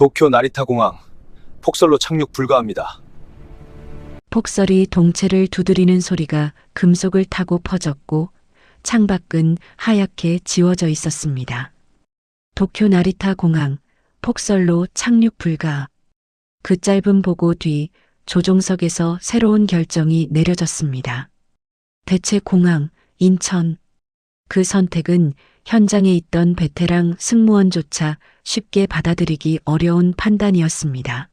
도쿄 나리타 공항 폭설로 착륙 불가합니다. 폭설이 동체를 두드리는 소리가 금속을 타고 퍼졌고 창밖은 하얗게 지워져 있었습니다. 도쿄 나리타 공항 폭설로 착륙 불가. 그 짧은 보고 뒤 조종석에서 새로운 결정이 내려졌습니다. 대체 공항, 인천. 그 선택은 현장에 있던 베테랑 승무원조차 쉽게 받아들이기 어려운 판단이었습니다.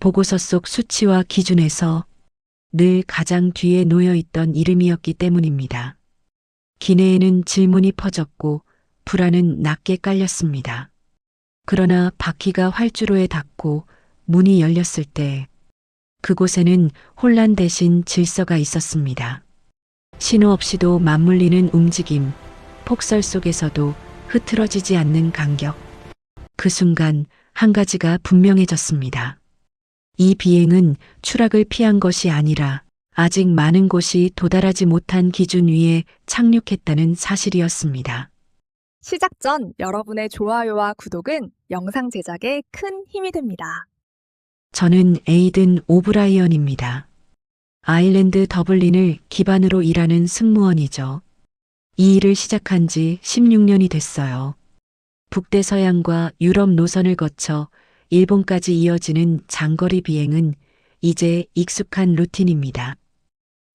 보고서 속 수치와 기준에서 늘 가장 뒤에 놓여 있던 이름이었기 때문입니다. 기내에는 질문이 퍼졌고 불안은 낮게 깔렸습니다. 그러나 바퀴가 활주로에 닿고 문이 열렸을 때 그곳에는 혼란 대신 질서가 있었습니다. 신호 없이도 맞물리는 움직임, 폭설 속에서도 흐트러지지 않는 간격. 그 순간 한 가지가 분명해졌습니다. 이 비행은 추락을 피한 것이 아니라 아직 많은 곳이 도달하지 못한 기준 위에 착륙했다는 사실이었습니다. 시작 전 여러분의 좋아요와 구독은 영상 제작에 큰 힘이 됩니다. 저는 에이든 오브라이언입니다. 아일랜드 더블린을 기반으로 일하는 승무원이죠. 이 일을 시작한 지 16년이 됐어요. 북대서양과 유럽 노선을 거쳐 일본까지 이어지는 장거리 비행은 이제 익숙한 루틴입니다.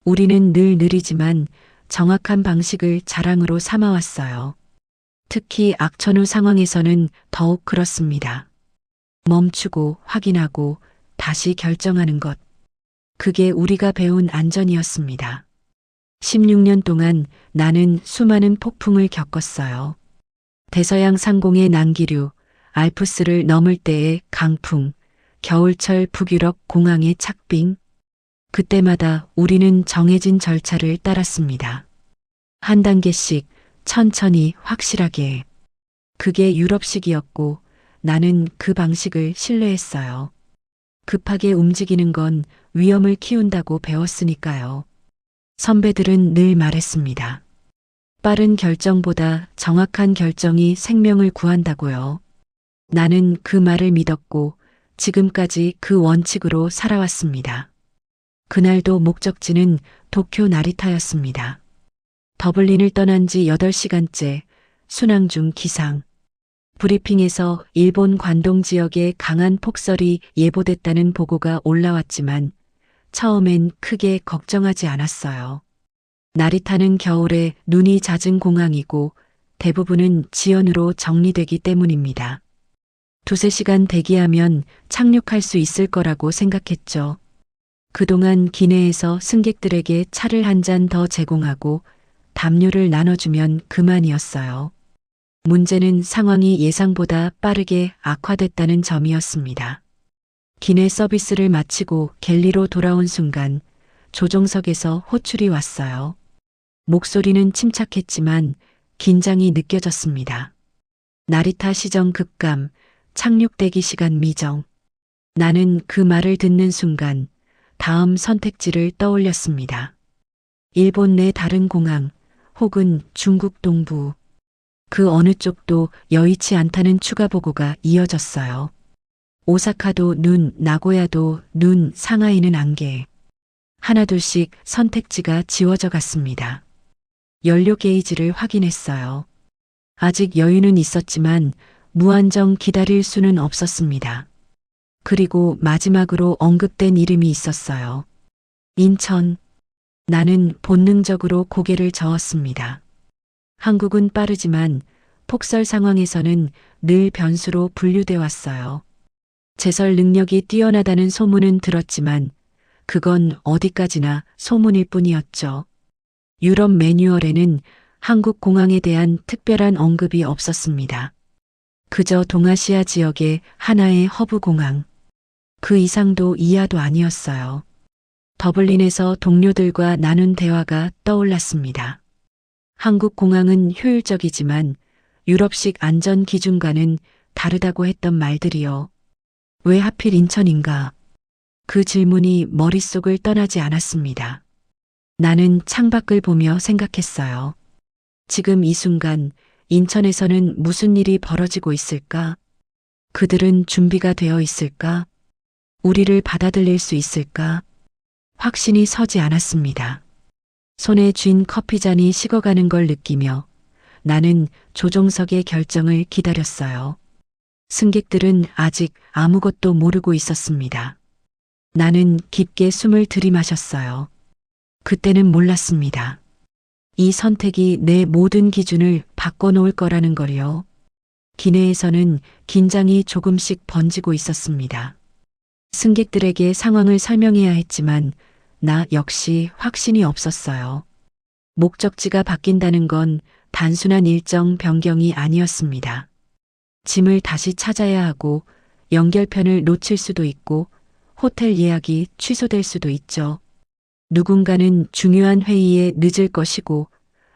우리는 늘 느리지만 정확한 방식을 자랑으로 삼아왔어요. 특히 악천후 상황에서는 더욱 그렇습니다. 멈추고 확인하고 다시 결정하는 것. 그게 우리가 배운 안전이었습니다. 16년 동안 나는 수많은 폭풍을 겪었어요. 대서양 상공의 난기류, 알프스를 넘을 때의 강풍, 겨울철 북유럽 공항의 착빙. 그때마다 우리는 정해진 절차를 따랐습니다. 한 단계씩 천천히 확실하게. 그게 유럽식이었고 나는 그 방식을 신뢰했어요. 급하게 움직이는 건 위험을 키운다고 배웠으니까요. 선배들은 늘 말했습니다. 빠른 결정보다 정확한 결정이 생명을 구한다고요. 나는 그 말을 믿었고 지금까지 그 원칙으로 살아왔습니다. 그날도 목적지는 도쿄 나리타였습니다. 더블린을 떠난 지 8시간째 순항 중 기상. 브리핑에서 일본 관동 지역에 강한 폭설이 예보됐다는 보고가 올라왔지만 처음엔 크게 걱정하지 않았어요. 나리타는 겨울에 눈이 잦은 공항이고 대부분은 지연으로 정리되기 때문입니다. 두세 시간 대기하면 착륙할 수 있을 거라고 생각했죠. 그동안 기내에서 승객들에게 차를 한 잔 더 제공하고 담요를 나눠주면 그만이었어요. 문제는 상황이 예상보다 빠르게 악화됐다는 점이었습니다. 기내 서비스를 마치고 갤리로 돌아온 순간 조종석에서 호출이 왔어요. 목소리는 침착했지만 긴장이 느껴졌습니다. 나리타 시정 급감, 착륙 대기 시간 미정. 나는 그 말을 듣는 순간 다음 선택지를 떠올렸습니다. 일본 내 다른 공항 혹은 중국 동부. 그 어느 쪽도 여의치 않다는 추가 보고가 이어졌어요. 오사카도 눈, 나고야도 눈, 상하이는 안개. 하나둘씩 선택지가 지워져 갔습니다. 연료 게이지를 확인했어요. 아직 여유는 있었지만 무한정 기다릴 수는 없었습니다. 그리고 마지막으로 언급된 이름이 있었어요. 인천. 나는 본능적으로 고개를 저었습니다. 한국은 빠르지만 폭설 상황에서는 늘 변수로 분류돼 왔어요. 제설 능력이 뛰어나다는 소문은 들었지만 그건 어디까지나 소문일 뿐이었죠. 유럽 매뉴얼에는 한국 공항에 대한 특별한 언급이 없었습니다. 그저 동아시아 지역의 하나의 허브 공항. 그 이상도 이하도 아니었어요. 더블린에서 동료들과 나눈 대화가 떠올랐습니다. 한국 공항은 효율적이지만 유럽식 안전 기준과는 다르다고 했던 말들이요. 왜 하필 인천인가? 그 질문이 머릿속을 떠나지 않았습니다. 나는 창밖을 보며 생각했어요. 지금 이 순간 인천에서는 무슨 일이 벌어지고 있을까? 그들은 준비가 되어 있을까? 우리를 받아들일 수 있을까? 확신이 서지 않았습니다. 손에 쥔 커피잔이 식어가는 걸 느끼며 나는 조종석의 결정을 기다렸어요. 승객들은 아직 아무것도 모르고 있었습니다. 나는 깊게 숨을 들이마셨어요. 그때는 몰랐습니다. 이 선택이 내 모든 기준을 바꿔놓을 거라는 걸요. 기내에서는 긴장이 조금씩 번지고 있었습니다. 승객들에게 상황을 설명해야 했지만 나 역시 확신이 없었어요. 목적지가 바뀐다는 건 단순한 일정 변경이 아니었습니다. 짐을 다시 찾아야 하고 연결편을 놓칠 수도 있고 호텔 예약이 취소될 수도 있죠. 누군가는 중요한 회의에 늦을 것이고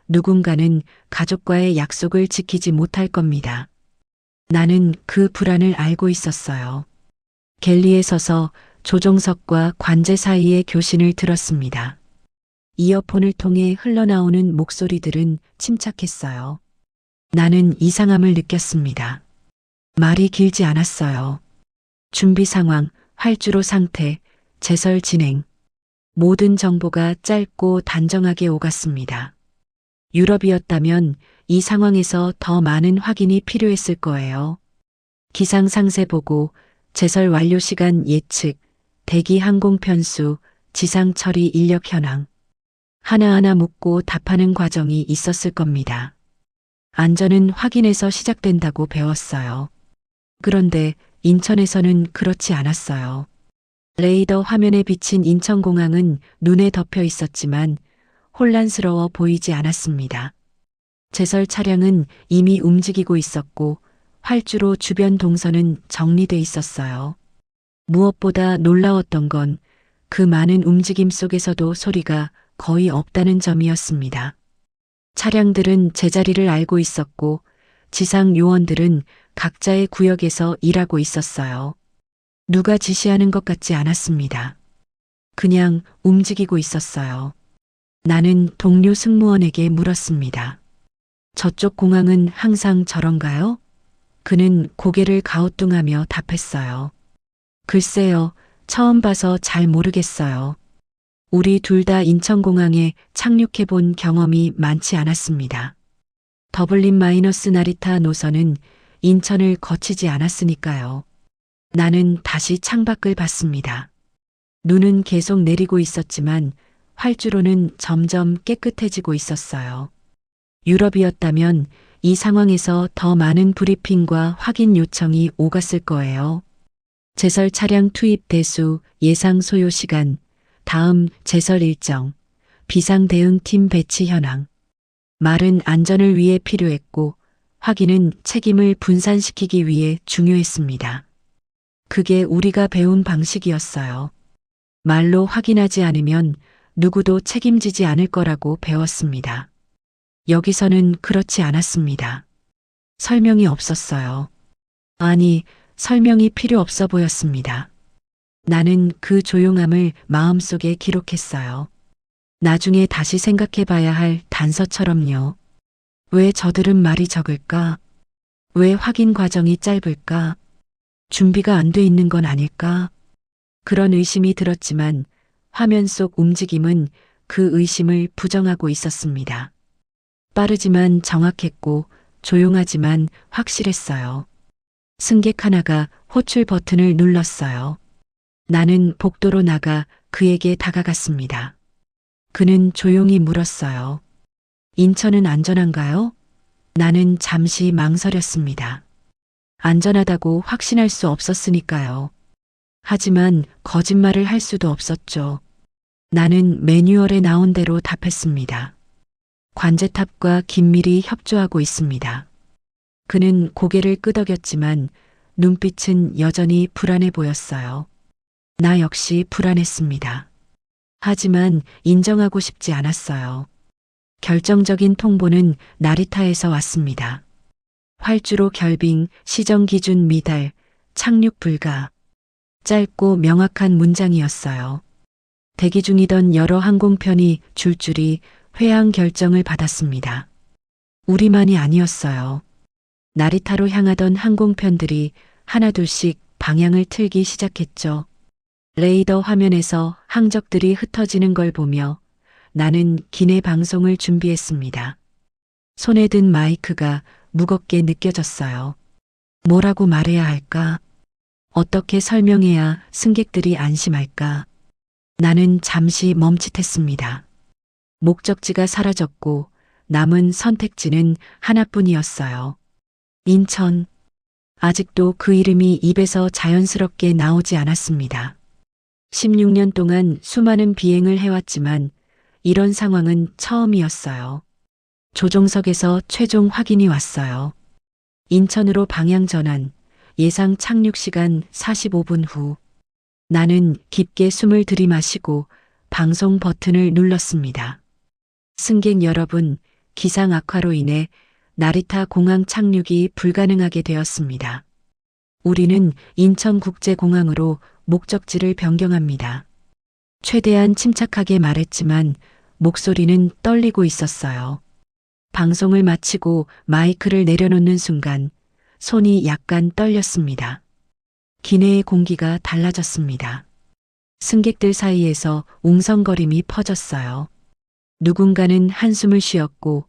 누군가는 가족과의 약속을 지키지 못할 겁니다. 나는 그 불안을 알고 있었어요. 갤리에 서서 조종석과 관제 사이의 교신을 들었습니다. 이어폰을 통해 흘러나오는 목소리들은 침착했어요. 나는 이상함을 느꼈습니다. 말이 길지 않았어요. 준비 상황, 활주로 상태, 제설 진행. 모든 정보가 짧고 단정하게 오갔습니다. 유럽이었다면 이 상황에서 더 많은 확인이 필요했을 거예요. 기상 상세 보고, 제설 완료 시간 예측, 대기 항공 편수, 지상 처리 인력 현황. 하나하나 묻고 답하는 과정이 있었을 겁니다. 안전은 확인에서 시작된다고 배웠어요. 그런데 인천에서는 그렇지 않았어요. 레이더 화면에 비친 인천공항은 눈에 덮여 있었지만 혼란스러워 보이지 않았습니다. 제설 차량은 이미 움직이고 있었고 활주로 주변 동선은 정리돼 있었어요. 무엇보다 놀라웠던 건 그 많은 움직임 속에서도 소리가 거의 없다는 점이었습니다. 차량들은 제자리를 알고 있었고 지상 요원들은 각자의 구역에서 일하고 있었어요. 누가 지시하는 것 같지 않았습니다. 그냥 움직이고 있었어요. 나는 동료 승무원에게 물었습니다. 저쪽 공항은 항상 저런가요? 그는 고개를 가우뚱하며 답했어요. 글쎄요, 처음 봐서 잘 모르겠어요. 우리 둘 다 인천공항에 착륙해 본 경험이 많지 않았습니다. 더블린 마이너스 나리타 노선은 인천을 거치지 않았으니까요. 나는 다시 창밖을 봤습니다. 눈은 계속 내리고 있었지만 활주로는 점점 깨끗해지고 있었어요. 유럽이었다면 이 상황에서 더 많은 브리핑과 확인 요청이 오갔을 거예요. 제설 차량 투입 대수, 예상 소요 시간, 다음 제설 일정, 비상 대응팀 배치 현황. 말은 안전을 위해 필요했고 확인은 책임을 분산시키기 위해 중요했습니다. 그게 우리가 배운 방식이었어요. 말로 확인하지 않으면 누구도 책임지지 않을 거라고 배웠습니다. 여기서는 그렇지 않았습니다. 설명이 없었어요. 아니, 설명이 필요 없어 보였습니다. 나는 그 조용함을 마음속에 기록했어요. 나중에 다시 생각해 봐야 할 단서처럼요. 왜 저들은 말이 적을까? 왜 확인 과정이 짧을까? 준비가 안 돼 있는 건 아닐까? 그런 의심이 들었지만 화면 속 움직임은 그 의심을 부정하고 있었습니다. 빠르지만 정확했고 조용하지만 확실했어요. 승객 하나가 호출 버튼을 눌렀어요. 나는 복도로 나가 그에게 다가갔습니다. 그는 조용히 물었어요. 인천은 안전한가요? 나는 잠시 망설였습니다. 안전하다고 확신할 수 없었으니까요. 하지만 거짓말을 할 수도 없었죠. 나는 매뉴얼에 나온 대로 답했습니다. 관제탑과 긴밀히 협조하고 있습니다. 그는 고개를 끄덕였지만 눈빛은 여전히 불안해 보였어요. 나 역시 불안했습니다. 하지만 인정하고 싶지 않았어요. 결정적인 통보는 나리타에서 왔습니다. 활주로 결빙, 시정 기준 미달, 착륙 불가. 짧고 명확한 문장이었어요. 대기 중이던 여러 항공편이 줄줄이 회항 결정을 받았습니다. 우리만이 아니었어요. 나리타로 향하던 항공편들이 하나둘씩 방향을 틀기 시작했죠. 레이더 화면에서 항적들이 흩어지는 걸 보며 나는 기내 방송을 준비했습니다. 손에 든 마이크가 무겁게 느껴졌어요. 뭐라고 말해야 할까? 어떻게 설명해야 승객들이 안심할까? 나는 잠시 멈칫했습니다. 목적지가 사라졌고 남은 선택지는 하나뿐이었어요. 인천. 아직도 그 이름이 입에서 자연스럽게 나오지 않았습니다. 16년 동안 수많은 비행을 해왔지만 이런 상황은 처음이었어요. 조종석에서 최종 확인이 왔어요. 인천으로 방향 전환, 예상 착륙 시간 45분 후. 나는 깊게 숨을 들이마시고 방송 버튼을 눌렀습니다. 승객 여러분, 기상 악화로 인해 나리타 공항 착륙이 불가능하게 되었습니다. 우리는 인천국제공항으로 목적지를 변경합니다. 최대한 침착하게 말했지만 목소리는 떨리고 있었어요. 방송을 마치고 마이크를 내려놓는 순간 손이 약간 떨렸습니다. 기내의 공기가 달라졌습니다. 승객들 사이에서 웅성거림이 퍼졌어요. 누군가는 한숨을 쉬었고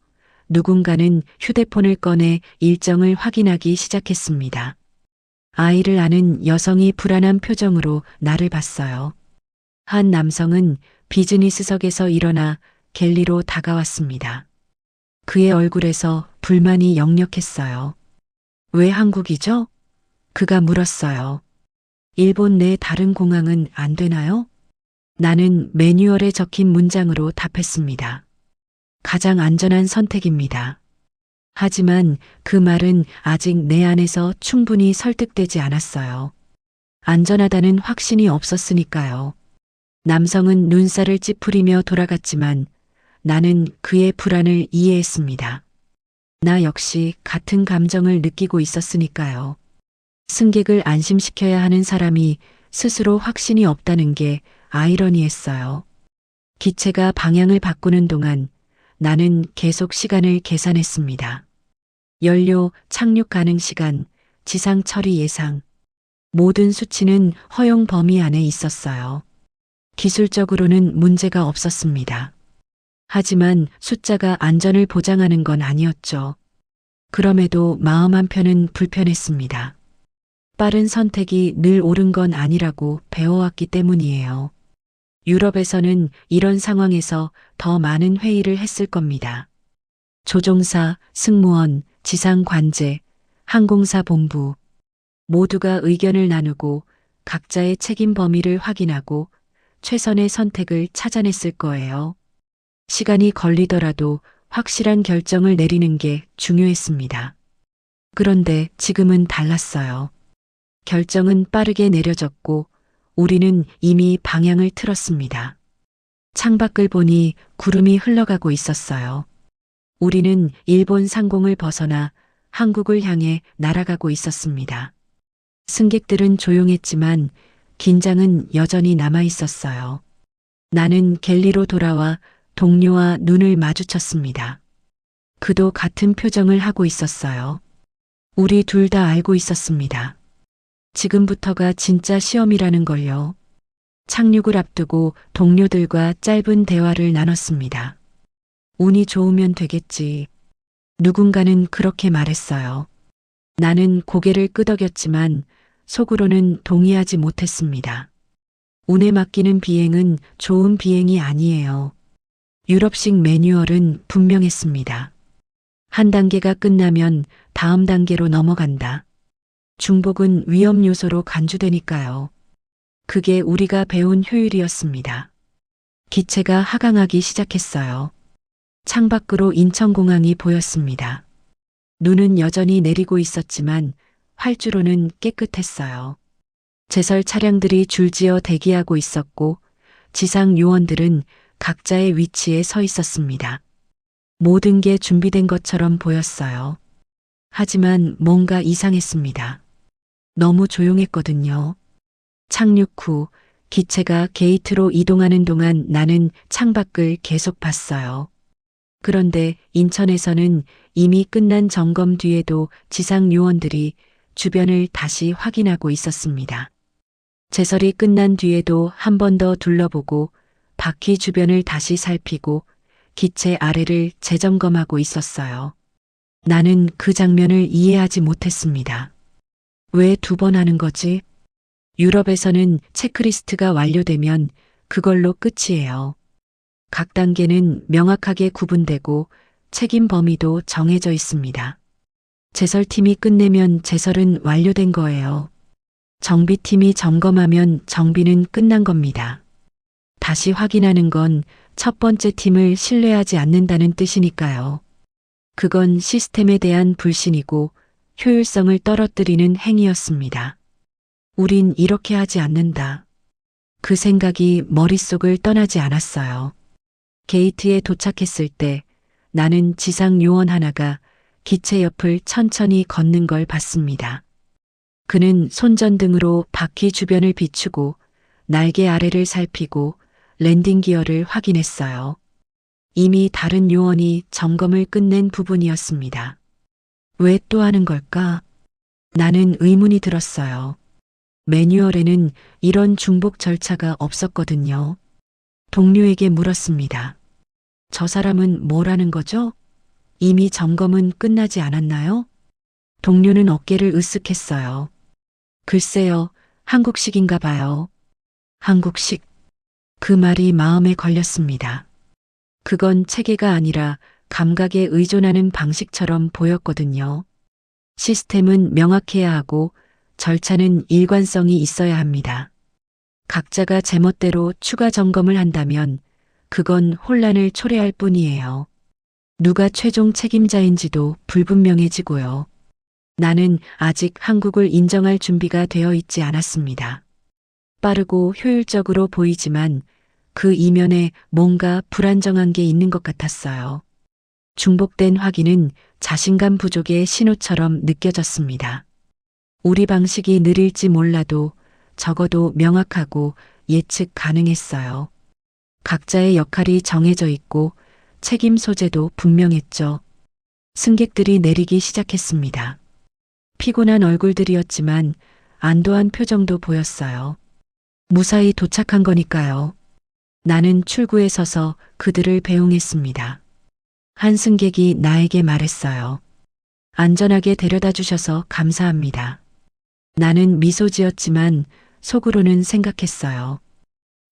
누군가는 휴대폰을 꺼내 일정을 확인하기 시작했습니다. 아이를 아는 여성이 불안한 표정으로 나를 봤어요. 한 남성은 비즈니스석에서 일어나 갤리로 다가왔습니다. 그의 얼굴에서 불만이 역력했어요. 왜 한국이죠? 그가 물었어요. 일본 내 다른 공항은 안 되나요? 나는 매뉴얼에 적힌 문장으로 답했습니다. 가장 안전한 선택입니다. 하지만 그 말은 아직 내 안에서 충분히 설득되지 않았어요. 안전하다는 확신이 없었으니까요. 남성은 눈살을 찌푸리며 돌아갔지만 나는 그의 불안을 이해했습니다. 나 역시 같은 감정을 느끼고 있었으니까요. 승객을 안심시켜야 하는 사람이 스스로 확신이 없다는 게 아이러니했어요. 기체가 방향을 바꾸는 동안 나는 계속 시간을 계산했습니다. 연료, 착륙 가능 시간, 지상 처리 예상. 모든 수치는 허용 범위 안에 있었어요. 기술적으로는 문제가 없었습니다. 하지만 숫자가 안전을 보장하는 건 아니었죠. 그럼에도 마음 한편은 불편했습니다. 빠른 선택이 늘 옳은 건 아니라고 배워왔기 때문이에요. 유럽에서는 이런 상황에서 더 많은 회의를 했을 겁니다. 조종사, 승무원, 지상관제, 항공사 본부 모두가 의견을 나누고 각자의 책임 범위를 확인하고 최선의 선택을 찾아냈을 거예요. 시간이 걸리더라도 확실한 결정을 내리는 게 중요했습니다. 그런데 지금은 달랐어요. 결정은 빠르게 내려졌고 우리는 이미 방향을 틀었습니다. 창밖을 보니 구름이 흘러가고 있었어요. 우리는 일본 상공을 벗어나 한국을 향해 날아가고 있었습니다. 승객들은 조용했지만 긴장은 여전히 남아 있었어요. 나는 갤리로 돌아와 동료와 눈을 마주쳤습니다. 그도 같은 표정을 하고 있었어요. 우리 둘 다 알고 있었습니다. 지금부터가 진짜 시험이라는 걸요. 착륙을 앞두고 동료들과 짧은 대화를 나눴습니다. 운이 좋으면 되겠지. 누군가는 그렇게 말했어요. 나는 고개를 끄덕였지만 속으로는 동의하지 못했습니다. 운에 맡기는 비행은 좋은 비행이 아니에요. 유럽식 매뉴얼은 분명했습니다. 한 단계가 끝나면 다음 단계로 넘어간다. 중복은 위험 요소로 간주되니까요. 그게 우리가 배운 효율이었습니다. 기체가 하강하기 시작했어요. 창밖으로 인천공항이 보였습니다. 눈은 여전히 내리고 있었지만 활주로는 깨끗했어요. 제설 차량들이 줄지어 대기하고 있었고 지상 요원들은 각자의 위치에 서 있었습니다. 모든 게 준비된 것처럼 보였어요. 하지만 뭔가 이상했습니다. 너무 조용했거든요. 착륙 후 기체가 게이트로 이동하는 동안 나는 창밖을 계속 봤어요. 그런데 인천에서는 이미 끝난 점검 뒤에도 지상 요원들이 주변을 다시 확인하고 있었습니다. 제설이 끝난 뒤에도 한 번 더 둘러보고 바퀴 주변을 다시 살피고 기체 아래를 재점검하고 있었어요. 나는 그 장면을 이해하지 못했습니다. 왜 두 번 하는 거지? 유럽에서는 체크리스트가 완료되면 그걸로 끝이에요. 각 단계는 명확하게 구분되고 책임 범위도 정해져 있습니다. 제설팀이 끝내면 제설은 완료된 거예요. 정비팀이 점검하면 정비는 끝난 겁니다. 다시 확인하는 건 첫 번째 팀을 신뢰하지 않는다는 뜻이니까요. 그건 시스템에 대한 불신이고 효율성을 떨어뜨리는 행위였습니다. 우린 이렇게 하지 않는다. 그 생각이 머릿속을 떠나지 않았어요. 게이트에 도착했을 때 나는 지상 요원 하나가 기체 옆을 천천히 걷는 걸 봤습니다. 그는 손전등으로 바퀴 주변을 비추고 날개 아래를 살피고 랜딩 기어를 확인했어요. 이미 다른 요원이 점검을 끝낸 부분이었습니다. 왜 또 하는 걸까? 나는 의문이 들었어요. 매뉴얼에는 이런 중복 절차가 없었거든요. 동료에게 물었습니다. 저 사람은 뭐라는 거죠? 이미 점검은 끝나지 않았나요? 동료는 어깨를 으쓱했어요. 글쎄요, 한국식인가 봐요. 한국식. 그 말이 마음에 걸렸습니다. 그건 체계가 아니라 감각에 의존하는 방식처럼 보였거든요. 시스템은 명확해야 하고 절차는 일관성이 있어야 합니다. 각자가 제멋대로 추가 점검을 한다면 그건 혼란을 초래할 뿐이에요. 누가 최종 책임자인지도 불분명해지고요. 나는 아직 한국을 인정할 준비가 되어 있지 않았습니다. 빠르고 효율적으로 보이지만 그 이면에 뭔가 불안정한 게 있는 것 같았어요. 중복된 확인은 자신감 부족의 신호처럼 느껴졌습니다. 우리 방식이 느릴지 몰라도 적어도 명확하고 예측 가능했어요. 각자의 역할이 정해져 있고 책임 소재도 분명했죠. 승객들이 내리기 시작했습니다. 피곤한 얼굴들이었지만 안도한 표정도 보였어요. 무사히 도착한 거니까요. 나는 출구에 서서 그들을 배웅했습니다. 한 승객이 나에게 말했어요. 안전하게 데려다 주셔서 감사합니다. 나는 미소 지었지만 속으로는 생각했어요.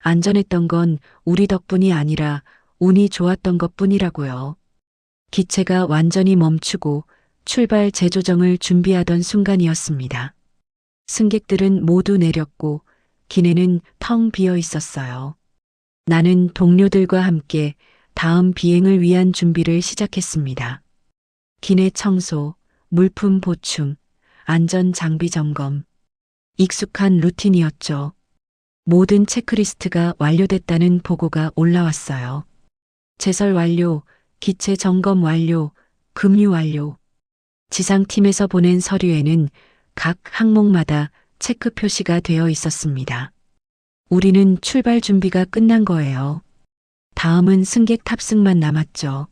안전했던 건 우리 덕분이 아니라 운이 좋았던 것 뿐이라고요. 기체가 완전히 멈추고 출발 재조정을 준비하던 순간이었습니다. 승객들은 모두 내렸고 기내는 텅 비어 있었어요. 나는 동료들과 함께 다음 비행을 위한 준비를 시작했습니다. 기내 청소, 물품 보충, 안전 장비 점검. 익숙한 루틴이었죠. 모든 체크리스트가 완료됐다는 보고가 올라왔어요. 제설 완료, 기체 점검 완료, 급류 완료. 지상팀에서 보낸 서류에는 각 항목마다 체크 표시가 되어 있었습니다. 우리는 출발 준비가 끝난 거예요. 다음은 승객 탑승만 남았죠.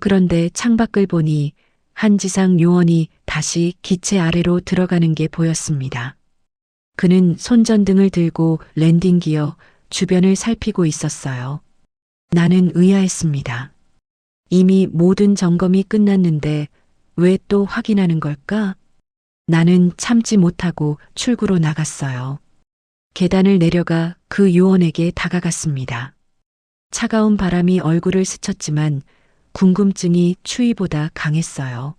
그런데 창밖을 보니 한 지상 요원이 다시 기체 아래로 들어가는 게 보였습니다. 그는 손전등을 들고 랜딩 기어 주변을 살피고 있었어요. 나는 의아했습니다. 이미 모든 점검이 끝났는데 왜 또 확인하는 걸까? 나는 참지 못하고 출구로 나갔어요. 계단을 내려가 그 요원에게 다가갔습니다. 차가운 바람이 얼굴을 스쳤지만 궁금증이 추위보다 강했어요.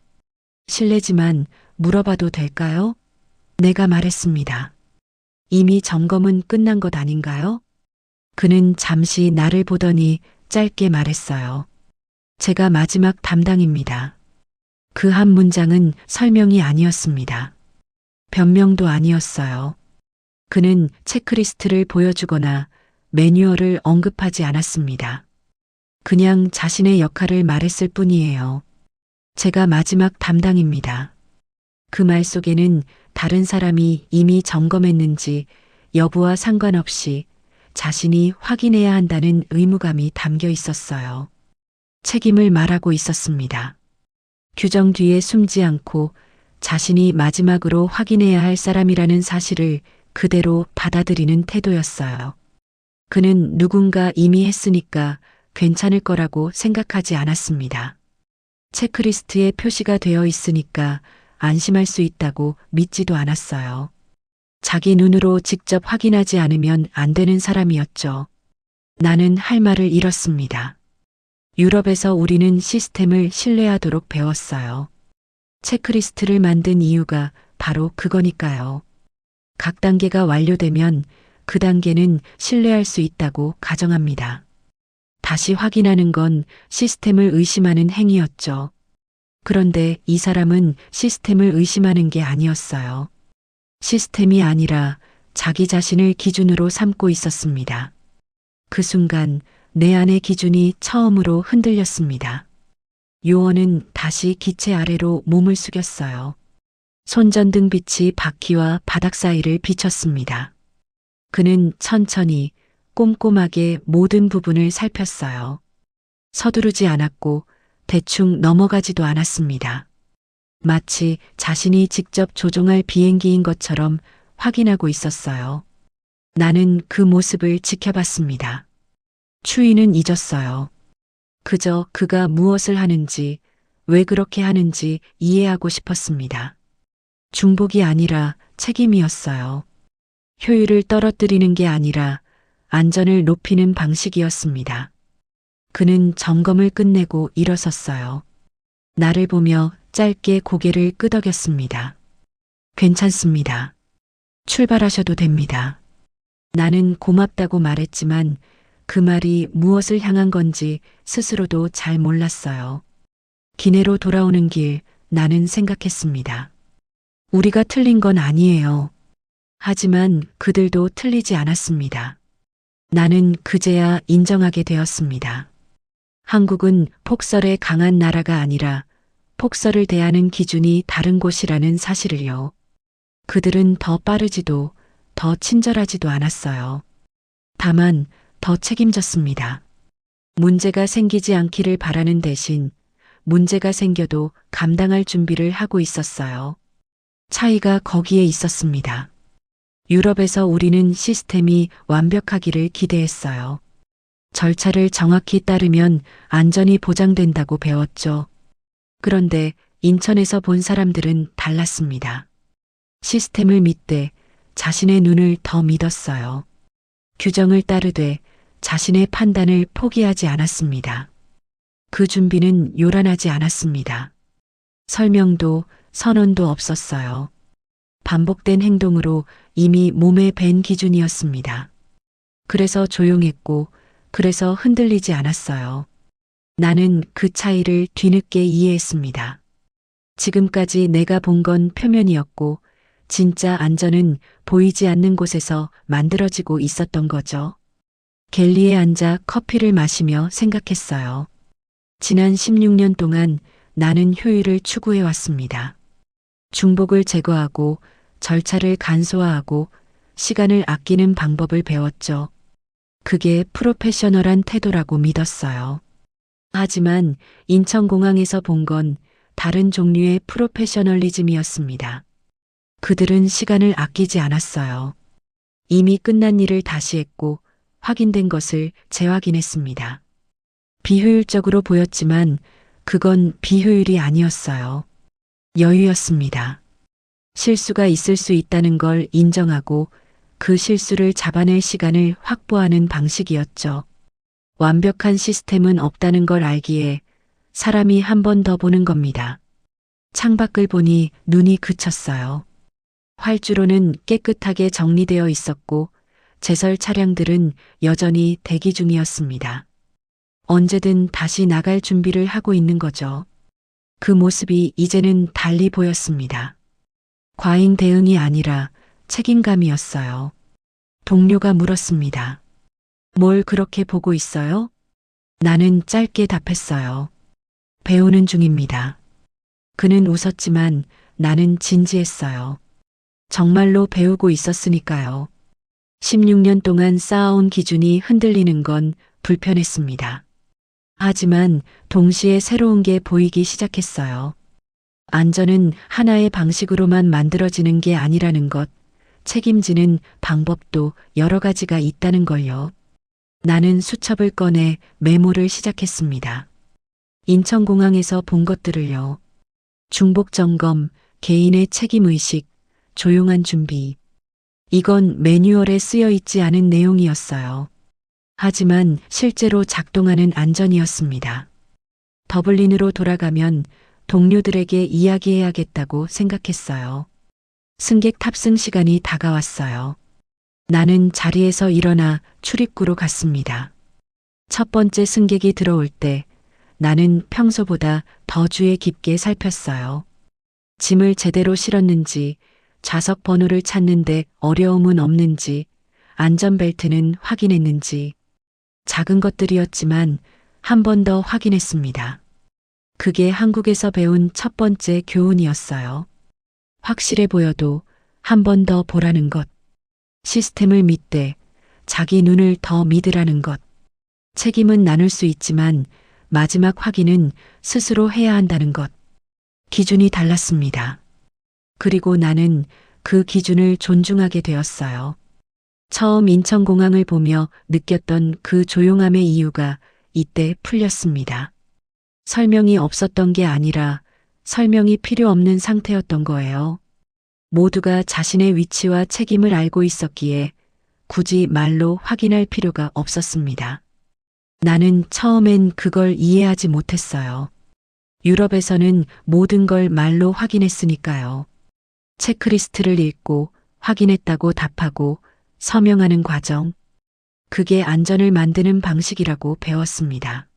실례지만 물어봐도 될까요? 내가 말했습니다. 이미 점검은 끝난 것 아닌가요? 그는 잠시 나를 보더니 짧게 말했어요. 제가 마지막 담당입니다. 그 한 문장은 설명이 아니었습니다. 변명도 아니었어요. 그는 체크리스트를 보여주거나 매뉴얼을 언급하지 않았습니다. 그냥 자신의 역할을 말했을 뿐이에요. 제가 마지막 담당입니다. 그 말 속에는 다른 사람이 이미 점검했는지 여부와 상관없이 자신이 확인해야 한다는 의무감이 담겨 있었어요. 책임을 말하고 있었습니다. 규정 뒤에 숨지 않고 자신이 마지막으로 확인해야 할 사람이라는 사실을 그대로 받아들이는 태도였어요. 그는 누군가 이미 했으니까 괜찮을 거라고 생각하지 않았습니다. 체크리스트에 표시가 되어 있으니까 안심할 수 있다고 믿지도 않았어요. 자기 눈으로 직접 확인하지 않으면 안 되는 사람이었죠. 나는 할 말을 잃었습니다. 유럽에서 우리는 시스템을 신뢰하도록 배웠어요. 체크리스트를 만든 이유가 바로 그거니까요. 각 단계가 완료되면 그 단계는 신뢰할 수 있다고 가정합니다. 다시 확인하는 건 시스템을 의심하는 행위였죠. 그런데 이 사람은 시스템을 의심하는 게 아니었어요. 시스템이 아니라 자기 자신을 기준으로 삼고 있었습니다. 그 순간 내 안의 기준이 처음으로 흔들렸습니다. 요원은 다시 기체 아래로 몸을 숙였어요. 손전등 빛이 바퀴와 바닥 사이를 비쳤습니다. 그는 천천히 꼼꼼하게 모든 부분을 살폈어요. 서두르지 않았고 대충 넘어가지도 않았습니다. 마치 자신이 직접 조종할 비행기인 것처럼 확인하고 있었어요. 나는 그 모습을 지켜봤습니다. 추위는 잊었어요. 그저 그가 무엇을 하는지, 왜 그렇게 하는지 이해하고 싶었습니다. 중복이 아니라 책임이었어요. 효율을 떨어뜨리는 게 아니라 안전을 높이는 방식이었습니다. 그는 점검을 끝내고 일어섰어요. 나를 보며 짧게 고개를 끄덕였습니다. 괜찮습니다. 출발하셔도 됩니다. 나는 고맙다고 말했지만 그 말이 무엇을 향한 건지 스스로도 잘 몰랐어요. 기내로 돌아오는 길 나는 생각했습니다. 우리가 틀린 건 아니에요. 하지만 그들도 틀리지 않았습니다. 나는 그제야 인정하게 되었습니다. 한국은 폭설에 강한 나라가 아니라 폭설을 대하는 기준이 다른 곳이라는 사실을요. 그들은 더 빠르지도 더 친절하지도 않았어요. 다만 더 책임졌습니다. 문제가 생기지 않기를 바라는 대신 문제가 생겨도 감당할 준비를 하고 있었어요. 차이가 거기에 있었습니다. 유럽에서 우리는 시스템이 완벽하기를 기대했어요. 절차를 정확히 따르면 안전이 보장된다고 배웠죠. 그런데 인천에서 본 사람들은 달랐습니다. 시스템을 믿되 자신의 눈을 더 믿었어요. 규정을 따르되 자신의 판단을 포기하지 않았습니다. 그 준비는 요란하지 않았습니다. 설명도 선언도 없었어요. 반복된 행동으로 이미 몸에 밴 기준이었습니다. 그래서 조용했고, 그래서 흔들리지 않았어요. 나는 그 차이를 뒤늦게 이해했습니다. 지금까지 내가 본 건 표면이었고, 진짜 안전은 보이지 않는 곳에서 만들어지고 있었던 거죠. 갤리에 앉아 커피를 마시며 생각했어요. 지난 16년 동안 나는 효율을 추구해 왔습니다. 중복을 제거하고 절차를 간소화하고 시간을 아끼는 방법을 배웠죠. 그게 프로페셔널한 태도라고 믿었어요. 하지만 인천공항에서 본 건 다른 종류의 프로페셔널리즘이었습니다. 그들은 시간을 아끼지 않았어요. 이미 끝난 일을 다시 했고 확인된 것을 재확인했습니다. 비효율적으로 보였지만 그건 비효율이 아니었어요. 여유였습니다. 실수가 있을 수 있다는 걸 인정하고 그 실수를 잡아낼 시간을 확보하는 방식이었죠. 완벽한 시스템은 없다는 걸 알기에 사람이 한 번 더 보는 겁니다. 창밖을 보니 눈이 그쳤어요. 활주로는 깨끗하게 정리되어 있었고 제설 차량들은 여전히 대기 중이었습니다. 언제든 다시 나갈 준비를 하고 있는 거죠. 그 모습이 이제는 달리 보였습니다. 과잉 대응이 아니라 책임감이었어요. 동료가 물었습니다. 뭘 그렇게 보고 있어요? 나는 짧게 답했어요. 배우는 중입니다. 그는 웃었지만 나는 진지했어요. 정말로 배우고 있었으니까요. 16년 동안 쌓아온 기준이 흔들리는 건 불편했습니다. 하지만 동시에 새로운 게 보이기 시작했어요. 안전은 하나의 방식으로만 만들어지는 게 아니라는 것, 책임지는 방법도 여러 가지가 있다는 걸요. 나는 수첩을 꺼내 메모를 시작했습니다. 인천공항에서 본 것들을요. 중복 점검, 개인의 책임의식, 조용한 준비. 이건 매뉴얼에 쓰여 있지 않은 내용이었어요. 하지만 실제로 작동하는 안전이었습니다. 더블린으로 돌아가면 동료들에게 이야기해야겠다고 생각했어요. 승객 탑승 시간이 다가왔어요. 나는 자리에서 일어나 출입구로 갔습니다. 첫 번째 승객이 들어올 때 나는 평소보다 더 주의 깊게 살폈어요. 짐을 제대로 실었는지, 좌석 번호를 찾는데 어려움은 없는지, 안전벨트는 확인했는지, 작은 것들이었지만 한 번 더 확인했습니다. 그게 한국에서 배운 첫 번째 교훈이었어요. 확실해 보여도 한 번 더 보라는 것. 시스템을 믿되 자기 눈을 더 믿으라는 것. 책임은 나눌 수 있지만 마지막 확인은 스스로 해야 한다는 것. 기준이 달랐습니다. 그리고 나는 그 기준을 존중하게 되었어요. 처음 인천공항을 보며 느꼈던 그 조용함의 이유가 이때 풀렸습니다. 설명이 없었던 게 아니라 설명이 필요 없는 상태였던 거예요. 모두가 자신의 위치와 책임을 알고 있었기에 굳이 말로 확인할 필요가 없었습니다. 나는 처음엔 그걸 이해하지 못했어요. 유럽에서는 모든 걸 말로 확인했으니까요. 체크리스트를 읽고 확인했다고 답하고 서명하는 과정. 그게 안전을 만드는 방식이라고 배웠습니다.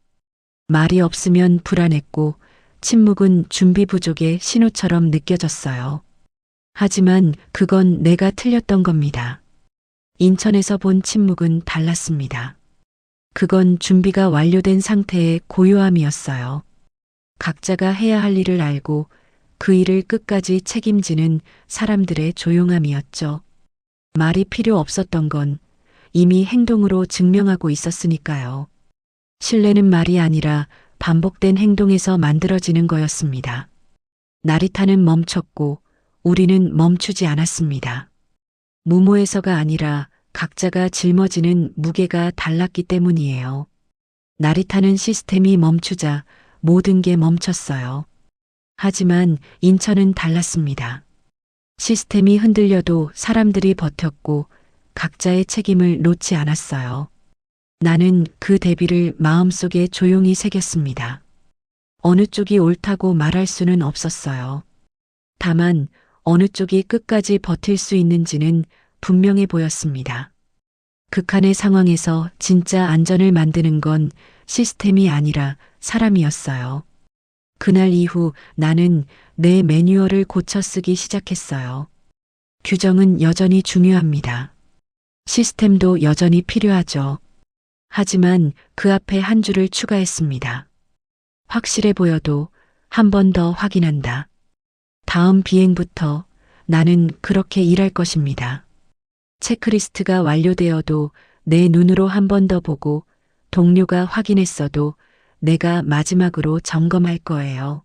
말이 없으면 불안했고 침묵은 준비 부족의 신호처럼 느껴졌어요. 하지만 그건 내가 틀렸던 겁니다. 인천에서 본 침묵은 달랐습니다. 그건 준비가 완료된 상태의 고요함이었어요. 각자가 해야 할 일을 알고 그 일을 끝까지 책임지는 사람들의 조용함이었죠. 말이 필요 없었던 건 이미 행동으로 증명하고 있었으니까요. 신뢰는 말이 아니라 반복된 행동에서 만들어지는 거였습니다. 나리타는 멈췄고 우리는 멈추지 않았습니다. 무모해서가 아니라 각자가 짊어지는 무게가 달랐기 때문이에요. 나리타는 시스템이 멈추자 모든 게 멈췄어요. 하지만 인천은 달랐습니다. 시스템이 흔들려도 사람들이 버텼고 각자의 책임을 놓지 않았어요. 나는 그 대비를 마음속에 조용히 새겼습니다. 어느 쪽이 옳다고 말할 수는 없었어요. 다만 어느 쪽이 끝까지 버틸 수 있는지는 분명해 보였습니다. 극한의 상황에서 진짜 안전을 만드는 건 시스템이 아니라 사람이었어요. 그날 이후 나는 내 매뉴얼을 고쳐 쓰기 시작했어요. 규정은 여전히 중요합니다. 시스템도 여전히 필요하죠. 하지만 그 앞에 한 줄을 추가했습니다. 확실해 보여도 한 번 더 확인한다. 다음 비행부터 나는 그렇게 일할 것입니다. 체크리스트가 완료되어도 내 눈으로 한 번 더 보고 동료가 확인했어도 내가 마지막으로 점검할 거예요.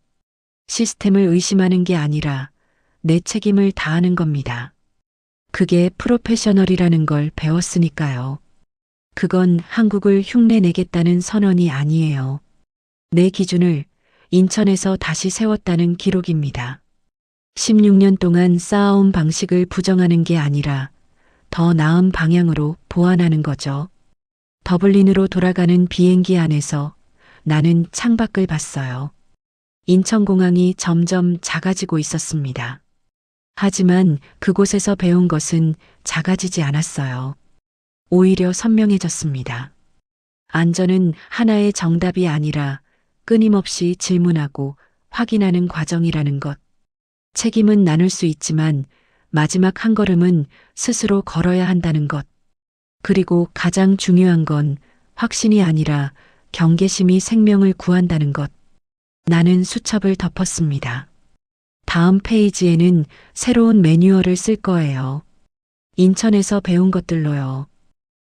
시스템을 의심하는 게 아니라 내 책임을 다하는 겁니다. 그게 프로페셔널이라는 걸 배웠으니까요. 그건 한국을 흉내내겠다는 선언이 아니에요. 내 기준을 인천에서 다시 세웠다는 기록입니다. 16년 동안 쌓아온 방식을 부정하는 게 아니라 더 나은 방향으로 보완하는 거죠. 더블린으로 돌아가는 비행기 안에서 나는 창밖을 봤어요. 인천공항이 점점 작아지고 있었습니다. 하지만 그곳에서 배운 것은 작아지지 않았어요. 오히려 선명해졌습니다. 안전은 하나의 정답이 아니라 끊임없이 질문하고 확인하는 과정이라는 것. 책임은 나눌 수 있지만 마지막 한 걸음은 스스로 걸어야 한다는 것. 그리고 가장 중요한 건 확신이 아니라 경계심이 생명을 구한다는 것. 나는 수첩을 덮었습니다. 다음 페이지에는 새로운 매뉴얼을 쓸 거예요. 인천에서 배운 것들로요.